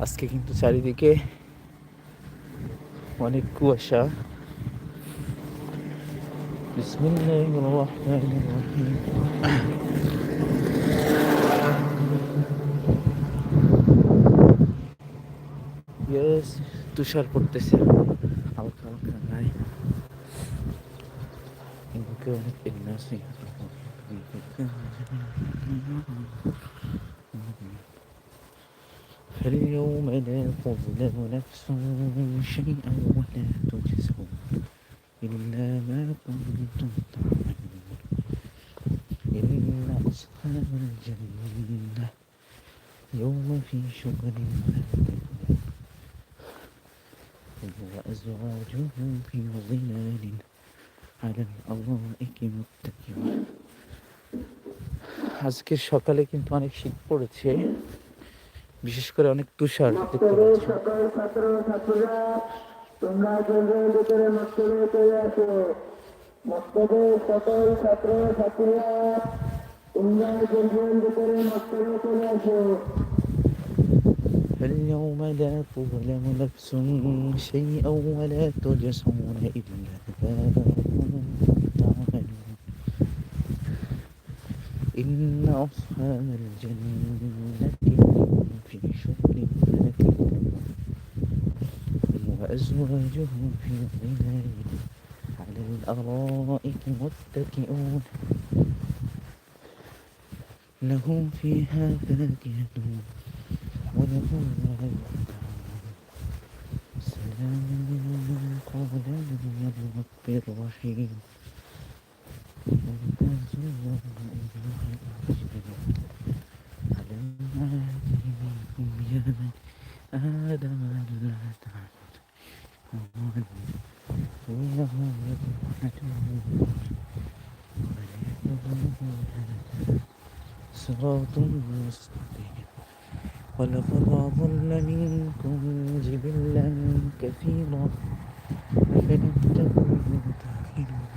আজকে কিন্তু চারিদিকে অনেক কুয়াশা। তুষার পড়তেছে। হালকা হালকা নাই। অনেক فاليوم لا تظلم نفس شيئا ولا تجزون إلا ما كنتم تعملون إن أصحاب الجنة يوم في شغل فاكهون وأزواجهم في ظلال على الأرائك متكئون আজকে সকালে কিন্তু অনেক শীত পড়েছে বিশেষ করে অনেক তুষার দেখতে পাচ্ছি সকল ছাত্র ছাত্রীরা তোমরা কেন্দ্রের ভিতরে মস্তবে চলে আসো মস্তবে সকল ছাত্র ছাত্রীরা তোমরা কেন্দ্রের ভিতরে মস্তবে চলে আসো فاليوم لا تظلم نفس شيئا ولا تجزون إلا ما كنتم تعملون إن أصحاب الجنة هم في شغل وأزواجهم في ظلال على الأرائك متكئون لهم فيها فاكهة ولهم ما يدعون سلام قولا من رب رحيم ممتازون ألم آدم هذا صراط مستقيم ولقد أضل منكم جبلا كثيرا أفلم تكونوا تعقلون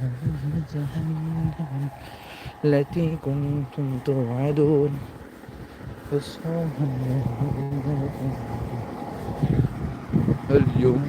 هذه جهنم التي كنتم توعدون اليوم.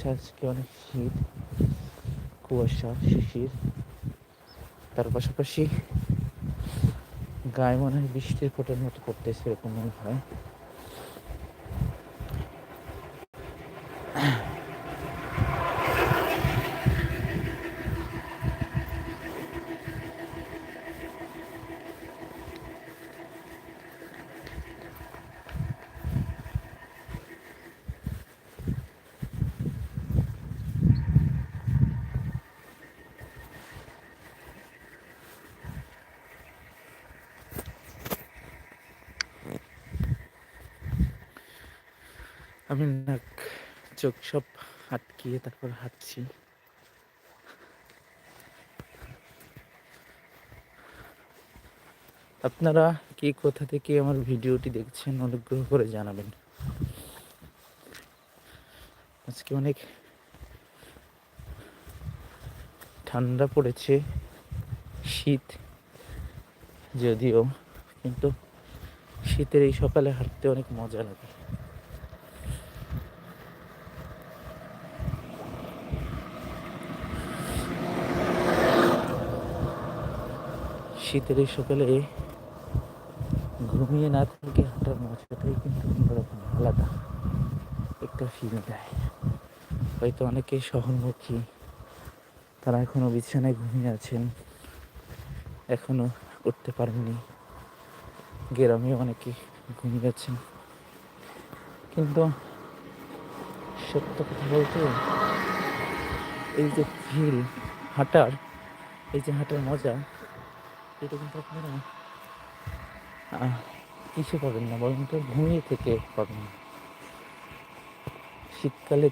হচ্ছে আজকে অনেক শীত, কুয়াশা, শিশির, তার পাশাপাশি গায়ে মনে হয় বৃষ্টির ফোটের মতো করতেছে এরকম মনে হয়। আমি নাক, চোখ সব আটকিয়ে তারপর হাঁটছি। আপনারা কি কোথা থেকে আমার ভিডিওটি দেখছেন অনুগ্রহ করে জানাবেন। আজকে অনেক ঠান্ডা পড়েছে, শীত যদিও, কিন্তু শীতের এই সকালে হাঁটতে অনেক মজা লাগে। শীতের এই সকালে ঘুমিয়ে না থেকে হাঁটার মজাটাই কিন্তু অন্যরকম, আলাদা। একটা ফিল দেয়। হয়তো অনেকে শহরমুখী তারা এখনও বিছানায় ঘুমিয়ে আছেন, এখনও উঠতে পারেননি। গ্রামে অনেকে ঘুমিয়ে আছেন। কিন্তু সত্য কথা বলতে, এই যে ফিল হাঁটার, এই যে হাঁটার মজা এটা কিন্তু আপনারা কিছু পাবেন না, বরং তো ঘুমিয়ে থেকে পাবেন। শীতকালে,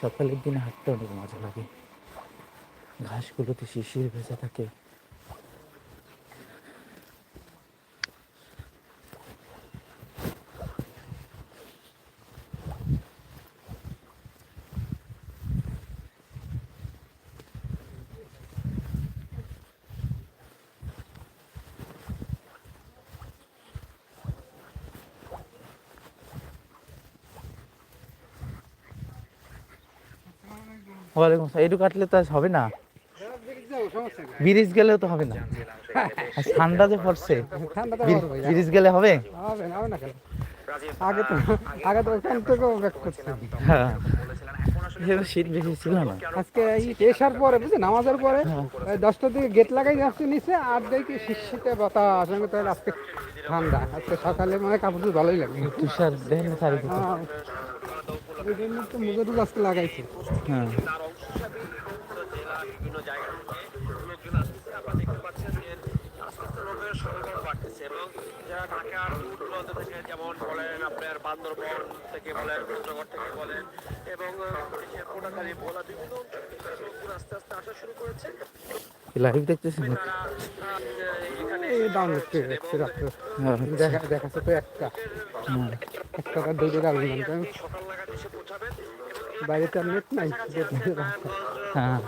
সকালের দিনে হাঁটতে অনেক মজা লাগে। ঘাসগুলোতে শিশির ভেজা থাকে। ওয়ালাইকুম আসসালাম। একটু কাটলে তো হবে না। ব্রিজ গেলেও তো হবে না। ঠান্ডা যে পড়ছে। ব্রিজ গেলে হবে? আগে তো আগে তো ওখান থেকেও ব্যাক করছি হ্যাঁ। শীত বেশি ছিল না। আজকে এসার পরে নামাজের পরে দশটার দিকে গেট লাগাই যাচ্ছে নিচে আর দেখি শীতে বাতাস আমি তো আজকে ঠান্ডা। আজকে সকালে মানে কাপড় ভালোই লাগে তুষার দেখেন লাগাইছি হ্যাঁ তার অংশ হিসাবে জেলা বিভিন্ন জায়গা থেকে লোকজন আসতেছে আপনারা দেখতে পাচ্ছেন যে আস্তে আস্তে রোগের সরবরাহ বাড়তেছে এবং যারা ঢাকার দূর দূরান্ত থেকে যেমন বলেন আপনার বান্দরবন থেকে বলেন পঞ্চগড় থেকে বলেন এবং কোটাখালী ভোলা বিভিন্ন অঞ্চল আস্তে আস্তে আসা শুরু করেছে লাইভ দেখতেছেন দেখাচ্ছে তো একটা একটা দুটো ডাল বাইরে তো নেট নাই হ্যাঁ।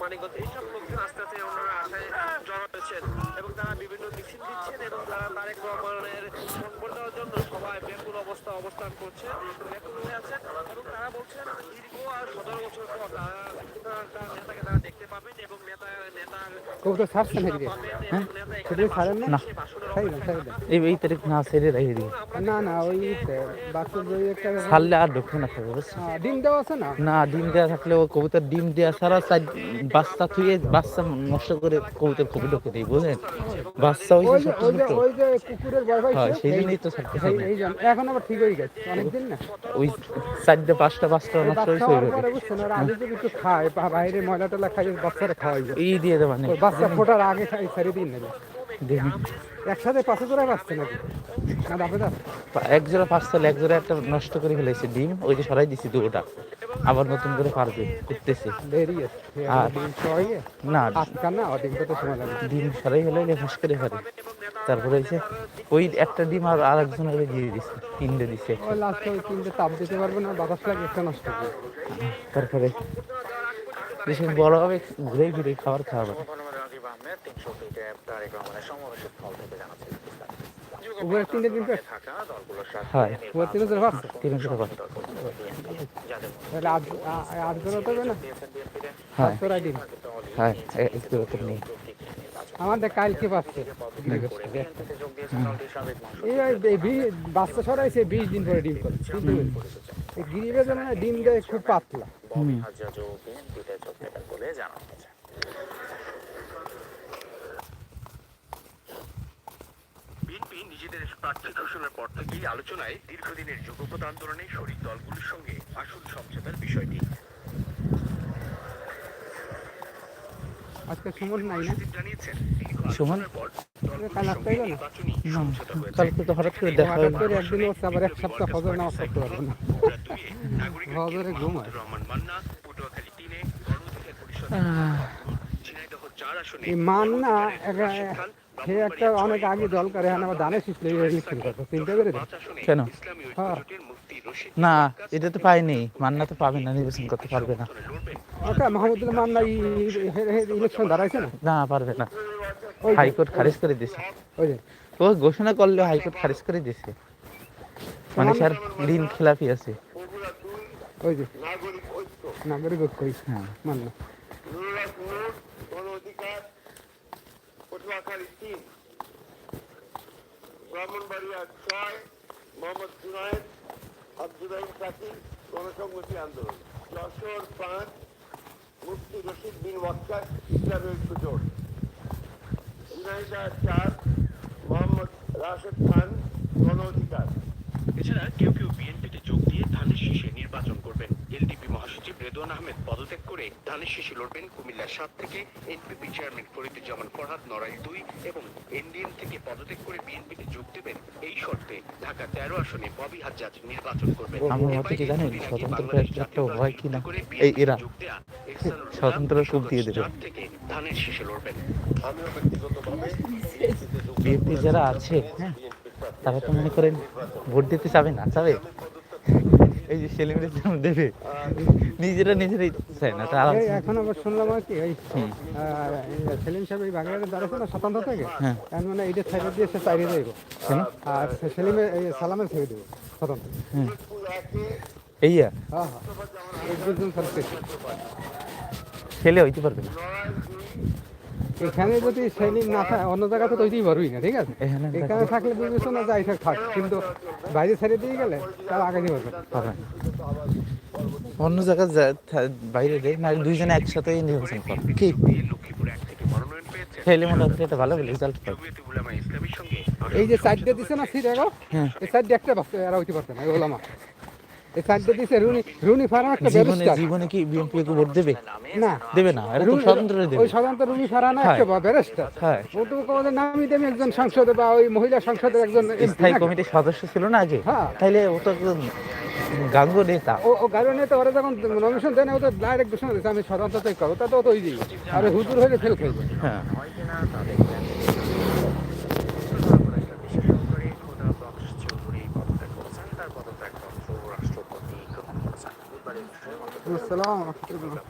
মানিকগঞ্জ এইসব লোকজন আস্তে আস্তে ওনারা আশায় জড়ো হয়েছেন। এবং তারা বিভিন্ন মিছিল দিচ্ছেন এবং তারা তারেক রহমানের সম্পদ দেওয়ার জন্য সবাই ব্যাকুল অবস্থা অবস্থান করছে ব্যাকুল হয়ে আছেন এবং তারা বলছেন দীর্ঘ আর সতেরো বছর পর তারা তার নেতাকে তারা দেখতে পাবেন এবং নেতা এবং নেতা সেটাই ছাড়েন না? না ছাড়ি না ছাড়ি না এই এই তারিখ না ছেড়ে রেখে দিই না না ওই বাচ্চার বই একটা ছাড়লে আর ঢুকবে না থাকবে ডিম দেওয়া আছে না? না ডিম দেওয়া থাকলে ও কবুতর ডিম দেওয়া ছাড়া চার বাচ্চা থুয়ে বাচ্চা নষ্ট করে কবুতর খুবই ঢুকে দিই বুঝলেন? বাচ্চা ওই ওই যে যে ওই যে ওই যে কুকুরের বয় ভাই হয় সেই জন্যই তো ছাড়তে এই এই এখন আবার ঠিক হয়ে গেছে অনেকদিন না। ওই চারটে পাঁচটা পাঁচটা নষ্ট বাচ্চা হয়েছে হওয়ার বুঝছেন ওরা আগে যদি একটু খায় বাইরে ময়লা টলা খাই বাচ্চারা খাওয়াই এই দিয়ে দেবা ওই বাচ্চা ফোটার আগে খাই দিন একসাথে পাশে জোড়া পাচ্ছে নাকি? না দাবে দাও এক জোড়া পার্সেল এক জোড়া একটা নষ্ট করে ফেলেছে ডিম ওই যে সরাই দিছি দুটা। আবার নতুন করে পারবে করতেছি। দেরি আছে। আর- ডিম না আটকা না ও ডিম তো সময় লাগে। ডিম সরাই হলে ফাঁস করে পারে তারপরে হয়েছে ওই একটা ডিম আর আরেকজনের দিয়ে দিছে তিনটে দিছে ওই লাস্টে ওই তিনটে তাপ দিতে পারবে না বাতাস লাগে একটা নষ্ট হবে তারপরে বেশি বড় হবে ঘুরে ঘুরে খাবার খাওয়া হবে। তিনশো ফিটে তারেক রহমানের সমাবেশের স্থল থেকে জানাচ্ছে উপরে তিনটে ডিম পেয়ে থাকা দলগুলোর সাথে হয় উপরে তিন হাজার পাচ্ছে তিন জোড়া পারে তাহলে আট আট জোড়া তো না হ্যাঁ আট জোড়া হ্যাঁ একটু একটু নেই আমাদের কালকে পাচ্ছে যোগ দিয়েছেন এই এই বাচ্চা সরাইছে বিশ দিন পরে ডিম করে গিরিবে যেন ডিম দেয় খুব পাতলা হাজাজও বিএনপিতে যোগ দেবেন বলে জানানো হয়েছে বিএনপি নিজেদের প্রার্থী ঘোষণার পর থেকেই আলোচনায় দীর্ঘদিনের যুগপৎ আন্দোলনে শরিক দলগুলোর সঙ্গে আসল সমঝোতার বিষয়টি। আজকে সুমন নাই না? সচিব জানিয়েছেন দীর্ঘ সুমন? কাল আসতে হবে না নির্বাচনী না, সমঝোতা হয়েছে। কালকে তো হঠাৎ করে দেখা হঠাৎ একদিন হচ্ছে আবার এক সপ্তাহ হজর নামাজ করতে পারব না। হজরে ঘুম হয় মান্না সে একটা অনেক আগে দল করে এখন আবার দানে শিখলে ইলেকশন করতো চিন্তা করে কেন? হ্যাঁ। না এটা তো পাইনি মান্না তো পাবে না নির্বাচন করতে পারবে না। ওকে মাহমুদুল্লাহ মান ইলেকশন দাঁড়াইছে না? না পারবে না। হাইকোর্ট খারিজ করে দিছে ও ঘোষণা করলে হাইকোর্ট খারিজ করে দিছে মানে স্যার ঋণ খেলাপি আছে। ওই যে। নাগরিক ঐক্য। হ্যাঁ। মান না গণ অধিকার আন্দোলন। যশোর পাঁচ, মুফতি রশিদ বিন ওয়াক্কার ইসলামী ঐক্য জোট চার, মোহাম্মদ রাশেদ খান, গণ অধিকার। এছাড়া কেউ কেউ বিএনপিতে যোগ দিয়ে ধানের শীষে রেদওয়ান আহমেদ পদত্যাগ করে ধানের শীষে লড়বেন কুমিল্লার সাত থেকে এনপিপি চেয়ারম্যান ফরিদুজ্জামান ফরহাদ নড়াইল দুই এবং এনডিএম থেকে পদত্যাগ করে বিএনপিতে যোগ দেবেন এই শর্তে ঢাকা তেরো আসনে ববি হাজ্জাজ নির্বাচন করবেন? স্বতন্ত্র বাংলাদেশ একটা জাতীয় কি না? এই এরা। যোগ দেয়া দেবে। ধানের শীষে লড়বেন আমিও ব্যক্তিগতভাবে বিএনপি যারা আছে হ্যাঁ তারা তো মনে করেন ভোট দিতে চাবে না চাবে এই যে সেলিব্রেট দেবে নিজেরা নিজেরাই চায় না তারা এখন আবার শুনলাম আর কি ওই এই সেলিম সাহেব এই বাগেরহাটে দাঁড়াচ্ছে না স্বতন্ত্র থেকে? হ্যাঁ। তার মানে এইটা সাইডে দিয়ে সে চাইরে দেব। আর সেলিমের এই সালামের ছেড়ে দেবো স্বতন্ত্র। এইয়া? হ্যাঁ হ্যাঁ। ছেলে হইতে পারবে না। এখানে যদি সেলিম না থাকে অন্য জায়গাতে তো হইতেই পারবি না ঠিক আছে? এখানে থাকলে বুঝেছ না যাই থাক থাক। কিন্তু বাইরে ছেড়ে দিয়ে গেলে তারা আগে পারবে। অন্য জায়গায় বাইরে দেয় না দুইজনে একসাথে নির্বাচন করে কি? ছেলে মোটামুটি একটা ভালো রেজাল্ট পাবে। এই যে সাইডটা দিছে না সিট এগো? হ্যাঁ। এই সাইডটা একটা এরা হইতে পারছে না ওলামা দিছে রুনি রুনি একটা জীবনে জীবনে কি বিএনপি কে ভোট দেবে? না। দেবে না এটা তো স্বতন্ত্র দেবে। ওই ফারানা হ্যাঁ। একটা ব্যারিস্টার। হ্যাঁ। নামই দেবে একজন সংসদে বা ওই মহিলা সংসদের একজন স্থায়ী কমিটির সদস্য ছিল না আগে? হ্যাঁ। তাইলে ও তো একজন গাঙ্গ নেতা। ও নিয়ে ওরা যখন নমিনেশন দেয় না ও তো ডাইরেক্ট ঘোষণা দিচ্ছে আমি স্বতন্ত্রতাই করো। তা তো ও তো ওই দিই আর হুজুর হইলে ফেল হ্যাঁ। عليكم السلام ورحمة الله.